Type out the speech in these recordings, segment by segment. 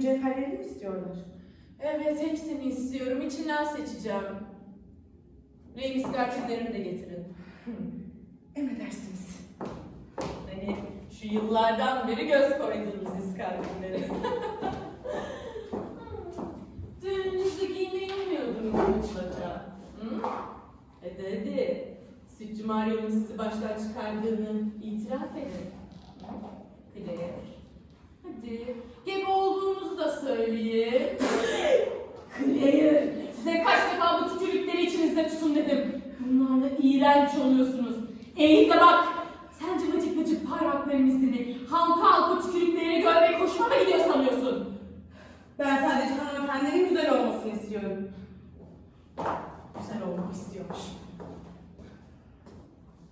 Hanımefendi bütün mücevherleri mi istiyorlar? Evet, hepsini istiyorum. İçinden seçeceğim. Remis kartınlarımı da getirin. Emredersiniz. Hani şu yıllardan beri göz koyduğumuz iskarpinleri. Düğününüzde giymeyi umuyordunuz mutlaka. Hı? Hadi hadi. Sütçü Mario'nun sizi baştan çıkardığını itiraf edin. Claire. Hadi. Gebe olduğunuzu da söyleyin. Claire. Size kaç defa bu tükürükleri içinizde tutun dedim. Bunlarla iğrenç oluyorsunuz. Eğil de bak. Sen cıvıcık vıcık parmakların izini, halka halka tükürüklerini görmek hoşuma mı gidiyor sanıyorsun? Ben sadece hanımefendinin güzel olmasını istiyorum. Güzel olmak istiyormuş.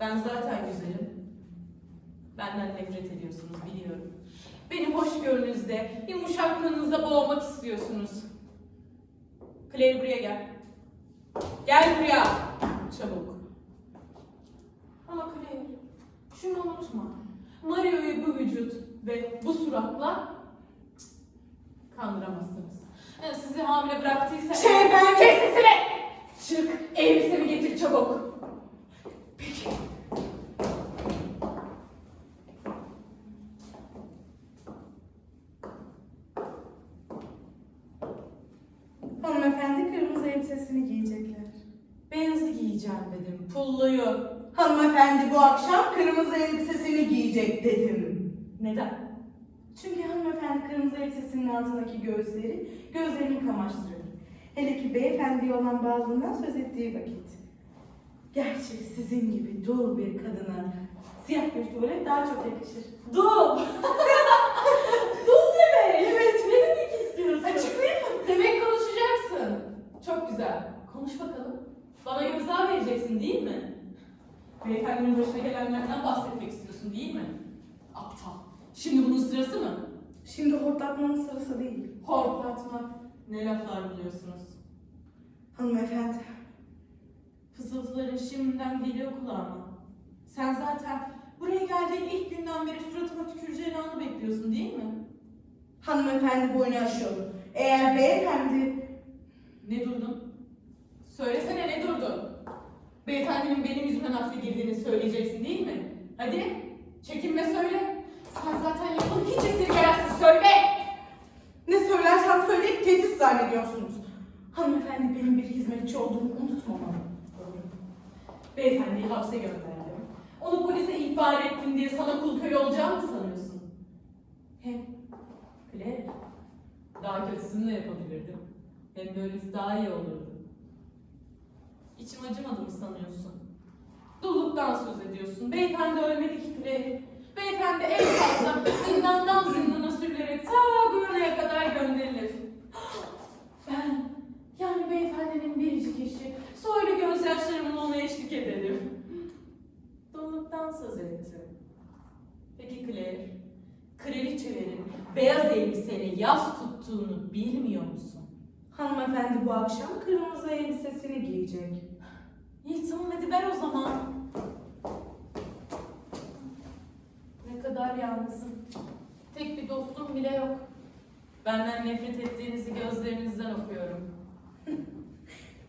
Ben zaten güzelim. Benden nefret ediyorsunuz biliyorum. Beni hoşgörünüzde, yumuşaklığınızda boğmak istiyorsunuz. Claire buraya gel. Gel buraya. Çabuk. Ama Claire, şunu unutma. Mario'yu bu vücut ve bu suratla kandıramazsınız. Yani sizi hamile bıraktıysa... Şey, ben- Kes sesini! Çık, elbisemi getir çabuk. Peki. Hanımefendi kırmızı elbisesini giyecekler. Beyazı giyeceğim dedim, pulluyu. Hanımefendi bu akşam kırmızı elbisesini giyecek dedim. Neden? Çünkü hanımefendi kırmızı elbisesinin altındaki gözleri gözlerini kamaştırıyor. Hele ki beyefendiye olan bağlılığından söz ettiği vakit. Gerçi sizin gibi dul bir kadına siyah bir tuvalet daha çok yakışır. Dul! Dul demek! Evet, ne demek istiyorsun? Açıklayayım mı? Demek konuşacaksın. Çok güzel. Konuş bakalım. Bana gözdağı vereceksin değil mi? Beyefendinin başına gelenlerden bahsetmek istiyorsun değil mi? Aptal. Şimdi bunun sırası mı? Şimdi hortlatmanın sırası değil. Hortlatmak. Ne laflar biliyorsunuz? Hanımefendi, Fısıltıların şimdiden geliyor kulağıma. Sen zaten buraya geldiğin ilk günden beri suratıma tüküreceğin anı bekliyorsun değil mi? hanımefendi boynu aşıyor. Eğer beyefendi Ne durdun? Söylesene ne durdun? Beyefendinin benim yüzümden hapse girdiğini söyleyeceksin değil mi? Hadi çekinme söyle. Sen zaten lafını hiç esirgemezsin söyle. ne söylersem söyleyip tehdit zannediyorsunuz. Hanımefendi benim bir hizmetçi olduğumu unutmamalı. Beyefendiyi hapse gönderdim. Onu polise ihbar ettim diye sana kul köle olacağımı mı sanıyorsun? Hem Claire, daha kötüsünü de yapabilirdim. Hem böylesi daha iyi olurdu. İçim acımadı mı sanıyorsun? Dulluktan söz ediyorsun. Beyefendi ölmedi ki Claire. Beyefendi en fazla zindandan zindana sürülerek ta Gurna'ya kadar gönderilir. Ben, yani beyefendinin biricik eşi, soylu gözyaşlarımla ona eşlik ederim. Dulluktan söz ettim. Peki Claire, kraliçelerin beyaz elbiseyle yaz tuttuğunu bilmiyor musun? Hanımefendi bu akşam kırmızı elbisesini giyecek. İyi tamam hadi ver o zaman. Ne kadar yalnızım. Tek bir dostum bile yok. Benden nefret ettiğinizi gözlerinizden okuyorum.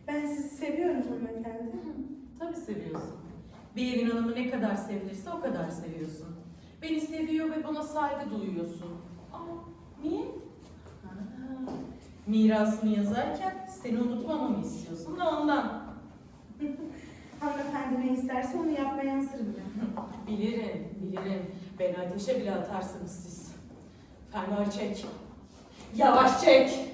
Ben sizi seviyorum hanımefendi. Tabii seviyorsun. Bir evin hanımı ne kadar sevilirse o kadar seviyorsun. Beni seviyor ve bana saygı duyuyorsun. Ama niye? Ha, mirasını yazarken seni unutmamamı istiyorsun da ondan. Hanımefendi ne isterse onu yapmaya hazırım ben. Bilirim, bilirim. Beni ateşe bile atarsınız siz. Fermuar çek. Yavaş çek.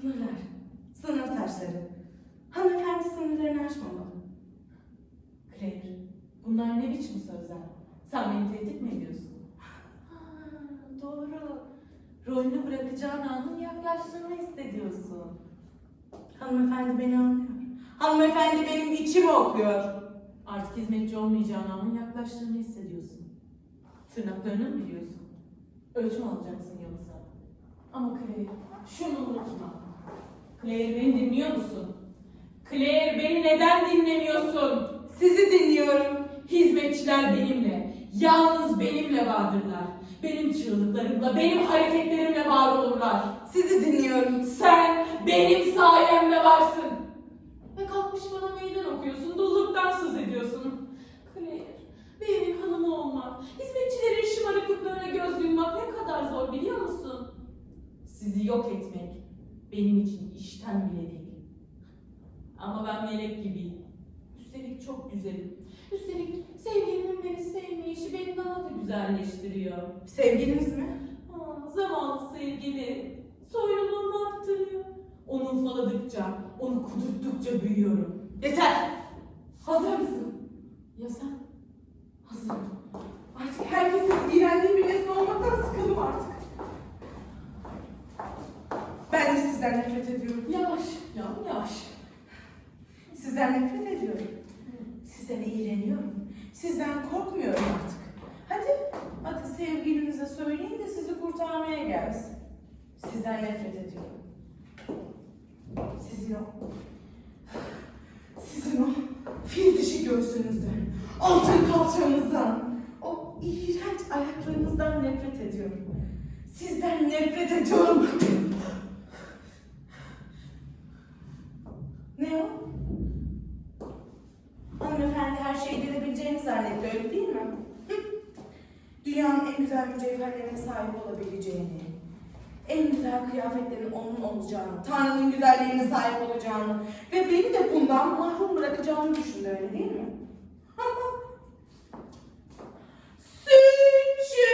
Sınırlar. Sınır taşları. Hanımefendi sınırlarını aşmamalı. Claire, bunlar ne biçim sözler? Sen beni tehdit mi ediyorsun? Ha, doğru. Rolünü bırakacağın anın yaklaştığını hissediyorsun. Hanımefendi beni anlıyor. Hanımefendi benim içimi okuyor. Artık hizmetçi olmayacağın anın yaklaştığını hissediyorsun. Tırnaklarını mı biliyorsun? Ölçüm alacaksın yoksa. Ama Claire, şunu unutma. Claire beni dinliyor musun? Claire beni neden dinlemiyorsun? Sizi dinliyorum. Hizmetçiler benimle, yalnız benimle vardırlar. Benim çığlıklarımla, benim hareketlerimle var olurlar. Sizi dinliyorum. Sen benim sayemde varsın. Ve kalkmış bana meydan okuyorsun, dulluktan söz ediyorsun. Claire, bir evin hanımı olmak, hizmetçilerin şımarıklıklarına göz yummak ne kadar zor biliyor musun? Sizi yok etmek benim için işten bile değil. Ama ben melek gibiyim. Üstelik çok güzelim. Üstelik sevgilimin beni sevmeyişi beni daha da güzelleştiriyor. Sevgiliniz mi? Aa, zavallı sevgili. Soyluluğumu arttırıyor. Onu ufaladıkça, onu kudurttukça büyüyorum. Yeter! Hazır mısın? Ya sen? Hazırım. Artık herkesin iğrendiği bir nesne olmaktan sıkıldım artık. Ben de sizden nefret ediyorum. Yavaş, ya yavaş. Sizden nefret ediyorum. Sizden iğreniyorum. Sizden korkmuyorum artık. Hadi, hadi sevgilinize söyleyin de sizi gelsin. Sizden nefret ediyorum. Sizin o... Sizin o fil dişi göğsünüzden, altın kalçanızdan, o iğrenç ayaklarınızdan nefret ediyorum. Sizden nefret ediyorum. Ne o? Hanımefendi her şeyi bilebileceğini zannetti değil mi? Dünyanın en güzel mücevherlerine sahip olabileceğini, en güzel kıyafetlerin onun olacağını, Tanrı'nın güzelliğine sahip olacağını ve beni de bundan mahrum bırakacağını düşündü öyle değil mi? Sütçü!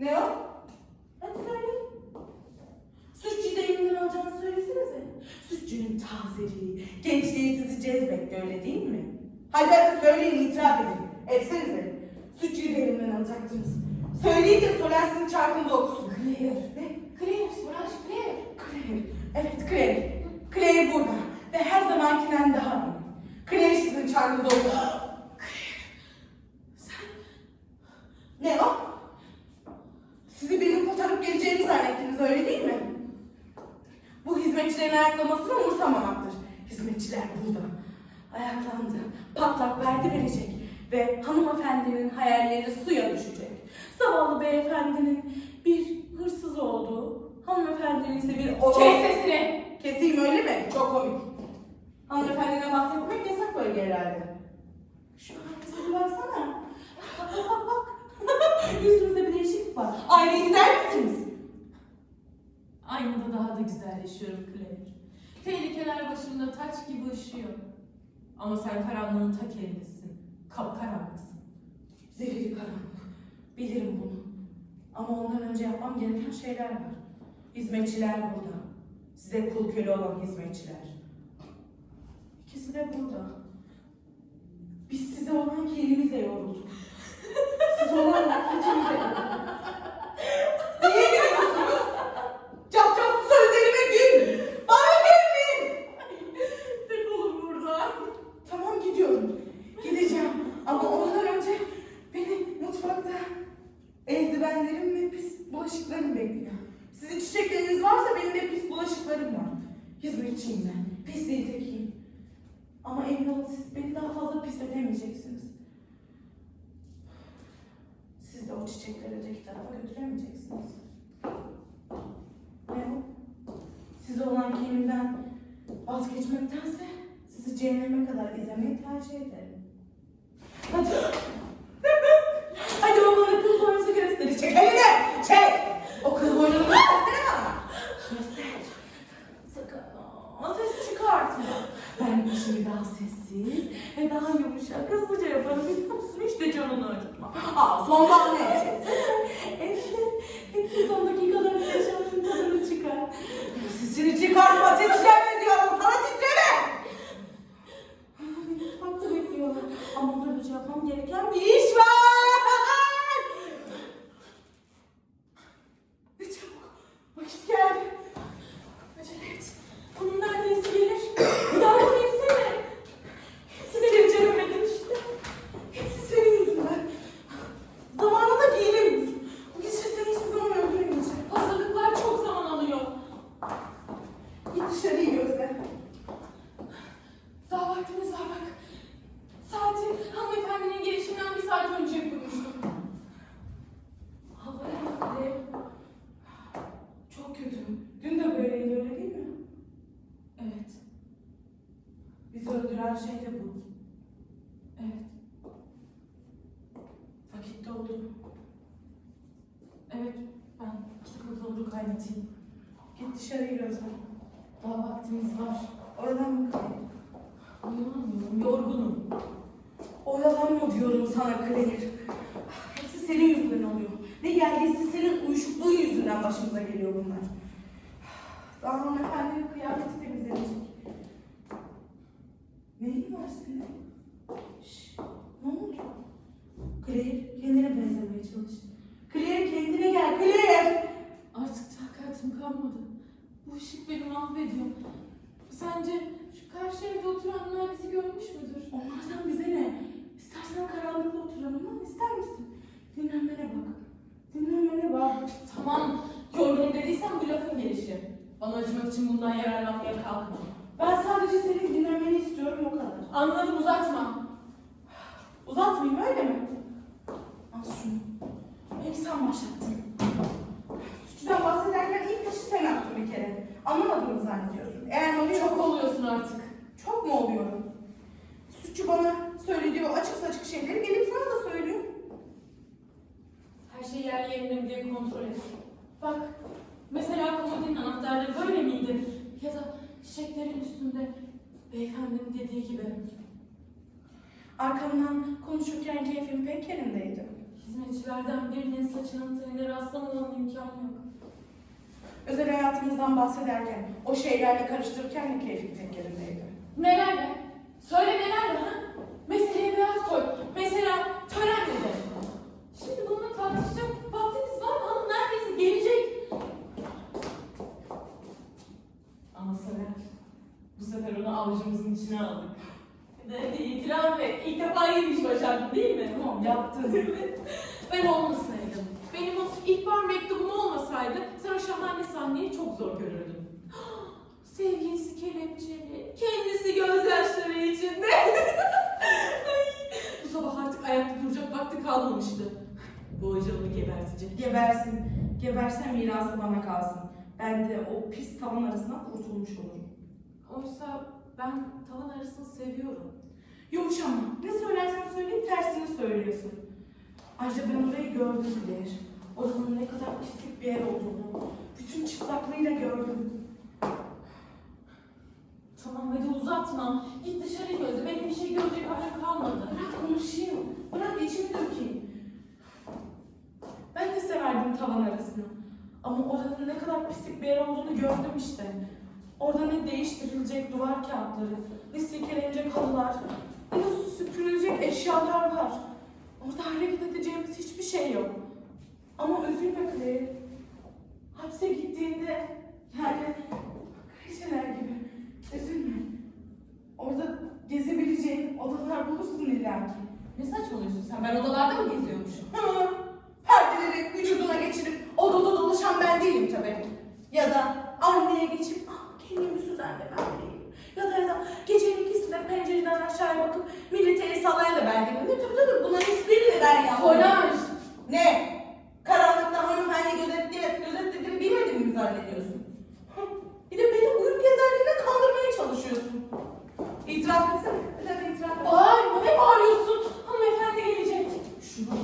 Ne o? Hadi söyleyin. Sütçüyü de elimden alacağını söylesenize. Sütçünün tazeliği, gençliği sizi cezbetti öyle değil mi? Hadi hadi söyleyin itiraf edin. Etsenize. Sütçüyü de elimden alacaktınız. Söyleyin de Solensin çarkınızı okusun. Claire. Ne? Claire, Soraş, Claire. Claire. Evet Claire. Claire burada. Ve her zamankinden daha iyi. Claire sizin çarkınızı okusun. Sen, Ne o? Sizi benim kurtarıp geleceğimi zannettiniz öyle değil mi? Bu hizmetçilerin ayaklamasını umursamamaktır. Hizmetçiler burada. Ayaklandı, patlak verdi verecek ve hanımefendinin hayalleri suya düşecek. Zavallı beyefendinin bir hırsız olduğu, hanımefendinin ise bir oro... kes sesini. Keseyim öyle mi? Çok komik. Hanımefendine bahsetmek yasak bölge herhalde. Şu halinize bir baksana. Bak bak bak. Yüzünüzde bir değişiklik var. Aynı ister misiniz? Aynada daha da güzelleşiyorum Claire. Tehlikeler başımda taç gibi ışıyor. Ama sen karanlığın ta kendisisin. Kapkaranlıksın. Zehiri karanlık. Bilirim bunu. Ama ondan önce yapmam gereken şeyler var. Hizmetçiler burada. Size kul köle olan hizmetçiler. İkisi de burada. Biz size olan kinimizle yorulduk. Size olan nefretimizle yorulduk. Niye gülüyorsunuz? Cap cap sözlerime gül. Bana gülmeyin. Defolun buradan. Tamam gidiyorum. Gideceğim. Ama ondan önce beni mutfakta eldivenlerim ve pis bulaşıklarım bekliyor. Sizin çiçekleriniz varsa benim de pis bulaşıklarım var. Hizmetçiyim ben. Pisliği tekiyim. Ama emin olun siz beni daha fazla pisletemeyeceksiniz. Siz de o çiçekleri öteki tarafa götüremeyeceksiniz. Ne o? Size olan kinimden vazgeçmektense sizi cehenneme kadar izlemeyi tercih ederim. Hadi. Hadi o bana kıl boynuzu gösterecek. Eline çek. O kıl boynunu göstersene bana. Göster. Sakın aa, çıkartma. Ben işimi daha sessiz ve daha yumuşak hızlıca yaparım biliyor musun? Hiç de onu acıtma. Aa sondan ne? Evet, hep son dakikaların yaşamının tadını çıkar. Sesini çıkartma, titreme diyorum sana titreme! Beni mutfakta bekliyorlar. Ama ondan önce yapmam gereken bir iş var. Ne çabuk. Vakit geldi. Acele et. Onun neredeyse gelir. Yardım etsene. Hepsi seni beceremedim işte. Hepsi senin yüzünden. Zamanında giyinemiyorsun. Bu gece seni hiçbir zaman öldüremeyeceğim. Hazırlıklar çok zaman alıyor. Git dışarıyı gözle. Daha vaktimiz var bak. Saati hanımefendinin gelişinden bir saat önce kurmuştum. Havaya bak Alev. Çok kötü. Dün de böyleydi öyle değil mi? Evet, Bizi öldüren şey de bu. evet, Vakit doldu. evet. Ben gidip odamı kaynatayım. Dışarıyı gözle. Daha vaktimiz var. Oradan mı kaynayayım? Uyuyamıyorum, yorgunum. Oyalanma diyorum sana Claire. Hepsi senin yüzünden oluyor. Ne geldiyse senin uyuşukluğun yüzünden başımıza geliyor bunlar. Daha hanımefendinin kıyafeti temizlenecek. Neyin var senin? Şşş, ne oldu? Claire kendine benzemeye çalış. Claire kendine gel Claire. Artık takatim kalmadı. Bu ışık beni mahvediyor. Sence şu karşı evde oturanlar bizi görmüş müdür? Onlardan bize ne? İstersen karanlıkta oturalım ama ister misin? Dinlenmene bak. Dinlenmene bak. Tamam, yorgunum dediysen bu lafın gelişi. Bana acımak için bundan yararlanmaya kalkma. Ben sadece senin dinlenmeni istiyorum o kadar. Anladım uzatma. Uzatmayayım öyle mi? Al şunu. Hep sen başlattın. Suçtan bahsederken ilk taşı sen attın bir kere. Anlamadığını zannediyorsun. Eğer oluyor, Çok oluyorsun artık. çok mu oluyorum? Suçu bana söylediği o açık saçık şeyleri gelip sana da söylüyor. Her şey yerli yerinde mi diye kontrol et. Bak, mesela komodinin anahtarları böyle miydi? Ya da çiçeklerin üstünde beyefendinin dediği gibi. Arkamdan konuşurken keyfim pek yerindeydi. Hizmetçilerden birinin saçının teline rastlamamın imkanı yok. Özel hayatımızdan bahsederken, o şeylerle karıştırırken de keyfim pek yerindeydi. Neler be? Söyle neler be ha? Meseleye bir ad koy. Mesela tören dedi. Şimdi bununla tartışacak vaktimiz var mı? Hanım neredeyse gelecek. Ama Sever, bu sefer onu avucumuzun içine aldık. Hadi itiraf et. İlk defa iyi iş başardın değil mi? Tamam, yaptın. Ben olmasaydım. Benim o ihbar mektubum olmasaydı sen o şahane sahneyi çok zor görürdün. Sevgilisi kelepçeli, kendisi gözyaşları içinde. Ay, bu sabah artık ayakta duracak vakti kalmamıştı. Bu hoca onu gebertecek. Gebersin. Geberse mirası bana kalsın. Ben de o pis tavan arasından kurtulmuş olurum. Oysa ben tavan arasını seviyorum. Yumuşama. Ne söylersem söyleyeyim tersini söylüyorsun. Ayrıca ben orayı gördüm Claire. Oranın ne kadar pislik bir yer olduğunu. Bütün çıplaklığıyla gördüm. Tamam hadi uzatma. Git dışarı gözle. Benim bir şey görecek halim kalmadı. Bırak konuşayım. Bırak içimi dökeyim. Ben de severdim tavan arasını. Ama oranın ne kadar pislik bir yer olduğunu gördüm işte. Orada ne değiştirilecek duvar kağıtları, ne silkelenecek halılar, ne de süpürülecek eşyalar var. Orada hareket edeceğimiz hiçbir şey yok. Ama üzülme Claire. Hapse gittiğinde yani kraliçeler gibi üzülme. Orada gezebileceğin odalar bulursun illaki. Ne saçmalıyorsun sen? Ben odalarda mı geziyormuşum? Hı, Perdeleri vücuduna geçirip odada dolaşan ben değilim tabii. Ya da anneye geçip ah, kendimi süzen de ben değilim. Ya da, ya da gecenin ikisinde pencereden aşağıya bakıp millete el sallayan da ben değilim. Tabii tabii bunların hiçbirini ben yapmadım. Soner! Ne? Karanlıkta hanımefendi gözetli, gözetlediğimi bilmediğimi mi zannediyorsun? Bir de beni uyur gezerliğine kandırmaya çalışıyorsun. İtiraf etsene. Neden itiraf et? Bağırma ne bağırıyorsun? Hanımefendi gelecek. Şuna.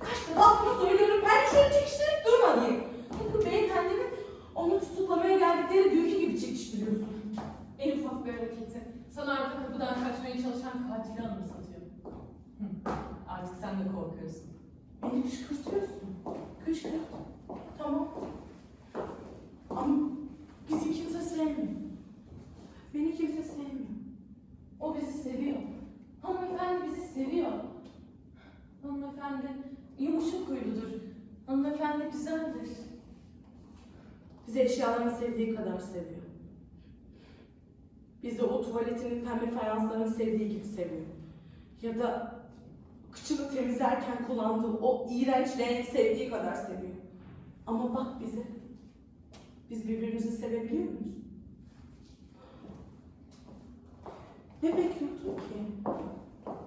Kaç defa sana söylüyorum. Ben şöyle çekiştirip durma diye. Tıpkı beyefendinin onu tutuklamaya geldikleri dünkü gibi çekiştiriyorsun. En ufak bir hareketi. Sana arka kapıdan kaçmaya çalışan katili anımsatıyor. kışkırtıyorsun. Kışkırt. Tamam. Ama bizi kimse sevmiyor. Beni kimse sevmiyor. O bizi seviyor. Hanımefendi bizi seviyor. Hanımefendi yumuşak huyludur. Hanımefendi güzeldir. Bizi eşyalarını sevdiği kadar seviyor. Bizi o tuvaletinin pembe fayanslarını sevdiği gibi seviyor. Ya da kıçını temizlerken kullandığı o iğrenç leğeni sevdiği kadar seviyor. Ama bak bize. Biz birbirimizi sevebiliyor muyuz? Ne bekliyordun ki?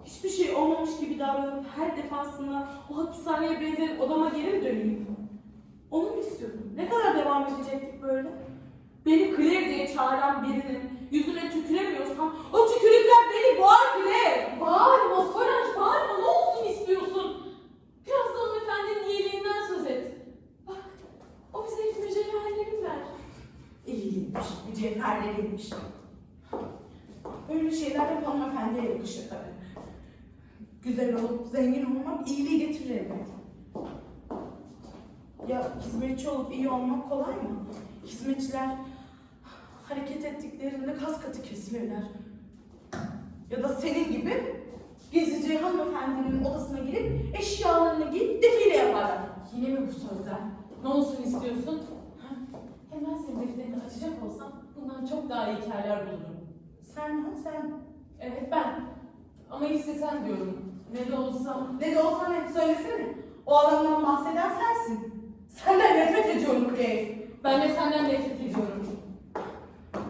Hiçbir şey olmamış gibi davranıp her defasında o hapishaneye benzer odama geri mi döneyim? Onu mu istiyordun? Ne kadar devam edecektik böyle? Beni Claire diye çağıran birinin yüzüne tüküremiyorsam o tükürükler beni boğar Claire! Bağırma Soranç bağırma ne olsun istiyorsun? Biraz da hanımefendinin iyiliğinden söz et. Bak o bize hep mücevherleri ver. İyiymiş, mücevherleriymiş. Böyle şeyler hep hanımefendiye yakışır tabii. Güzel olup zengin olmak iyiliği getirir elbet. Ya hizmetçi olup iyi olmak kolay mı? Hizmetçiler hareket ettiklerinde kas katı kesilirler. Ya da senin gibi gezici hanımefendinin odasına girip eşyalarını giyip defile yaparlar. Yine mi bu sözler? Ne olsun istiyorsun? Ha? Hemen senin defterini açacak olsam bundan çok daha iyi hikayeler bulurum. Sen, sen Evet ben. Ama istesen diyorum. Ne de olsa Ne de olsa ne söylesene. O adamdan bahseden sensin. Senden nefret ediyorum Clay. ben de senden nefret ediyorum.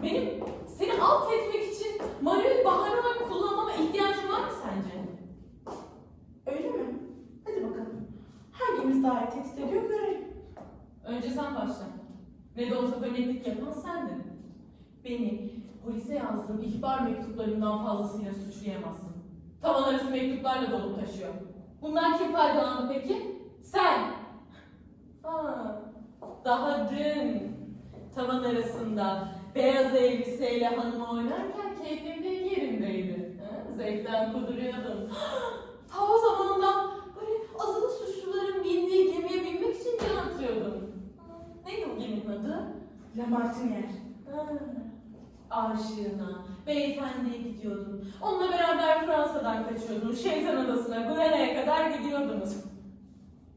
Benim seni alt etmek için Mario'yu bahane olarak kullanmama ihtiyacın var mı sence? Öyle mi? Hadi bakalım. Hangimiz daha iyi tehdit ediyor görelim. Önce sen başla. Ne de olsa döneklik yapan sendin. Beni polise yazdığım ihbar mektuplarından fazlasıyla suçlayamazsın. Tavan arası mektuplarla dolup taşıyor. Bundan kim faydalandı peki? Sen! Ha, daha dün tavan arasında beyaz elbiseyle hanım oynarken keyfim pek yerindeydi. Ha, zevkten kuduruyordum. Ta o zamandan böyle azılı suçluların bindiği gemiye binmek için can atıyordum. Neydi o geminin adı? Lamartinier. Ha, Aşığına, beyefendiye gidiyordun. Onunla beraber Fransa'dan kaçıyordun. Şeytan Adası'na, Guyana'ya kadar gidiyordunuz.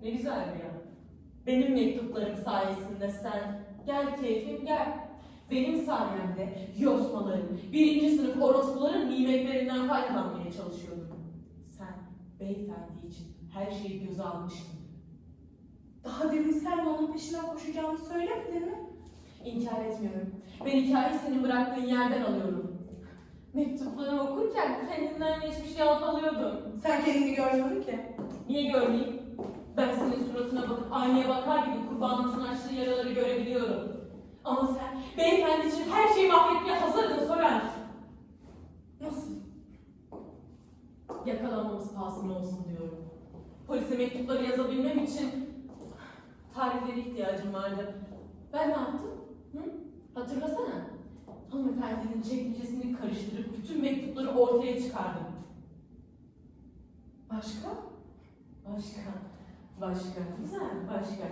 Ne güzel ya. Benim mektuplarım sayesinde sen, gel keyfim gel. Benim sayemde yosmaların, birinci sınıf orospuların nimetlerinden faydalanmaya çalışıyordun. Sen beyefendi için her şeyi göze almıştın. Daha demin sen onun peşinden koşacağını söylemedin mi? İnkar etmiyorum. Ben hikayeyi senin bıraktığın yerden alıyorum. Mektupları okurken kendinden geçmiş yalpalıyordum. Sen kendini görmüyordun ki. Niye görmeyeyim? Ben senin suratına bakıp aynaya bakar gibi kurbanımızın açtığı yaraları görebiliyorum. Ama sen beyefendi için her şeyi mahvetmeye hazırdın Soren. Nasıl? Yakalanmamız pahasına olsun diyorum. Polise mektupları yazabilmem için tarihlere ihtiyacım vardı. Ben ne yaptım? Hı? Hatırlasana. Hanımefendinin çekmecesini karıştırıp bütün mektupları ortaya çıkardım. Başka? Başka, başka, güzel, başka.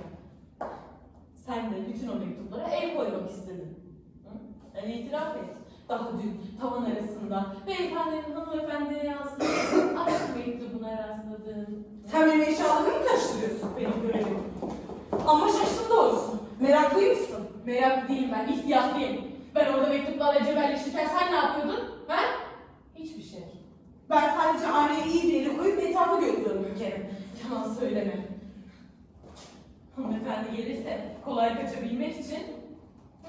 Sen de bütün o mektuplara el koymak istedin. Hı? Yani itiraf et. Daha dün tavan arasında beyefendinin hanımefendiye yazdığı aşk mektubuna rastladım. Sen benim eşyalarımı mı karıştırıyorsun? Benim görevim. Ama şaştım doğrusu. Meraklıymışsın. Merak değilim ben, ihtiyatlıyım. Ben orada mektuplarla cebelleşirken sen ne yapıyordun? Ha? Hiçbir şey. Ben sadece aynayı iyi bir yere koyup etrafı gözlüyorum bir kere. Yalan söyleme. Hanımefendi gelirse kolay kaçabilmek için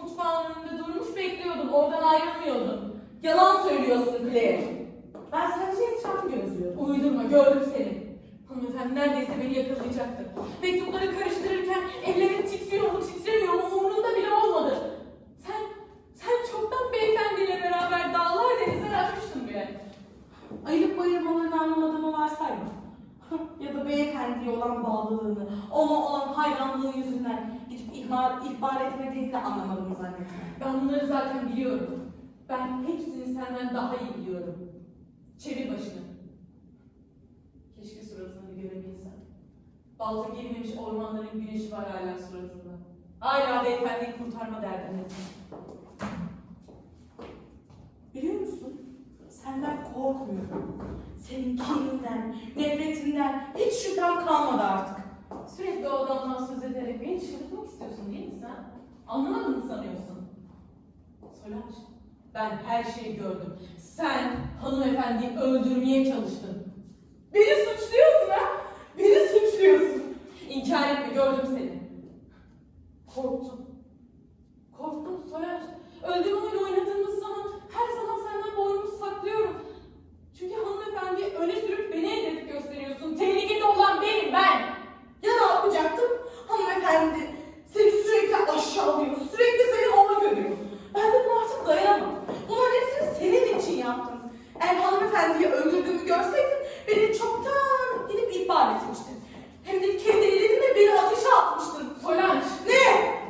mutfağın önünde durmuş bekliyordum. Oradan ayrılmıyordum. Yalan söylüyorsun Claire. Ben sadece etrafı gözlüyorum. Uydurma gördüm seni. Hanımefendi neredeyse beni yakalayacaktı. Mektupları karıştırırken ellerim titriyor mu titremiyor mu umurunda bile olmadı. Sen, sen çoktan beyefendiyle beraber dağlar denizler aşmıştın bile. Ayılıp bayılmalarını anlamadığımı varsayma. ya da beyefendiye olan bağlılığını, ona olan hayranlığı yüzünden gidip ihbar, ihbar etmediğini de anlamadığımı zannetme. Ben bunları zaten biliyorum. Ben hepsini senden daha iyi biliyorum. Çevir başını. Balta girmemiş ormanların güneşi var hala suratında. Hala beyefendiyi kurtarma derdindesin. Biliyor musun? Senden korkmuyorum. Senin kininden, nefretinden hiç şüphem kalmadı artık. Sürekli o adamdan söz ederek beni çıldırtmak istiyorsun değil mi sen? Anlamadın mı sanıyorsun? Solange, ben her şeyi gördüm. Sen hanımefendiyi öldürmeye çalıştın. İnkar etme gördüm seni. Korktum. Korktum Soyer. Öldüm oyunu oynadığımız zaman her zaman senden boynumu saklıyorum. Çünkü hanımefendi öne sürüp beni hedef gösteriyorsun. Tehlikede olan benim ben. Ya ne yapacaktım? Hanımefendi seni sürekli aşağılıyor. Sürekli seni ona görüyor. Ben de buna artık dayanamam. Bunların hepsini senin için yaptım. Eğer hanımefendiyi öldürdüğümü görseydin beni çoktan gidip ihbar etmişti. Hem de kendi elinle beni ateşe atmıştın. Solange. Ne?